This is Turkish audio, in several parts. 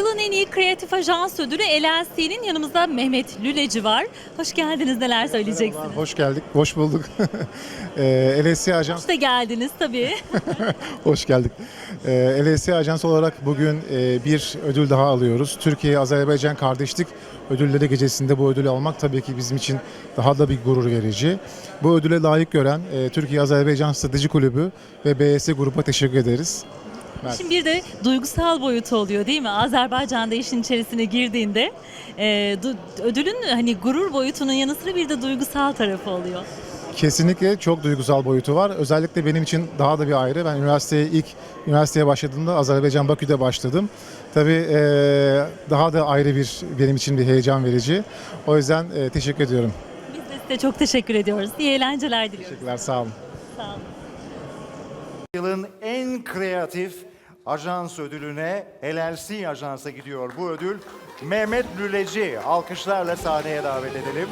Yılın en iyi kreatif ajans ödülü LLC'nin yanımızda Mehmet Lüleci var. Hoş geldiniz neler söyleyeceksiniz? Hoş geldik, hoş bulduk. Ee, LSC Ajans, Hoş da geldiniz tabii. hoş geldik. Ee, LSC Ajans olarak bugün e, bir ödül daha alıyoruz. Türkiye-Azerbaycan Kardeşlik Ödülleri Gecesi'nde bu ödülü almak tabii ki bizim için daha da bir gurur verici. Bu ödüle layık gören e, Türkiye-Azerbaycan Strateji Kulübü ve BS Grup'a teşekkür ederiz. Evet. Şimdi bir de duygusal boyutu oluyor değil mi? Azerbaycan'da işin içerisine girdiğinde e, ödülün hani gurur boyutunun yanı sıra bir de duygusal tarafı oluyor. Kesinlikle çok duygusal boyutu var. Özellikle benim için daha da bir ayrı. Ben üniversiteye ilk üniversiteye başladığımda Azerbaycan Bakü'de başladım. Tabii eee, daha da ayrı bir benim için bir heyecan verici. O yüzden eee, teşekkür ediyorum. Biz de size çok teşekkür ediyoruz. İyi eğlenceler diliyoruz. Teşekkürler, sağ olun. Sağ olun. Yılın en kreatif ajans ödülüne LLC Ajans'a gidiyor bu ödül. Mehmet Lüleci alkışlarla sahneye davet edelim.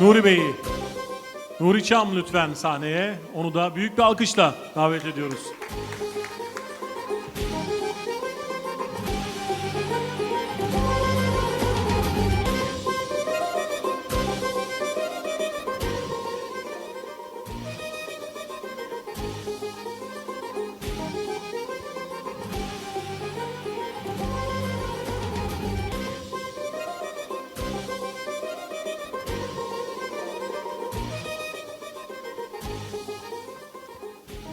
Nuri Bey'i, Nuri Çam lütfen sahneye. Onu da büyük bir alkışla davet ediyoruz.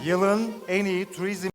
Yılın en iyi turizm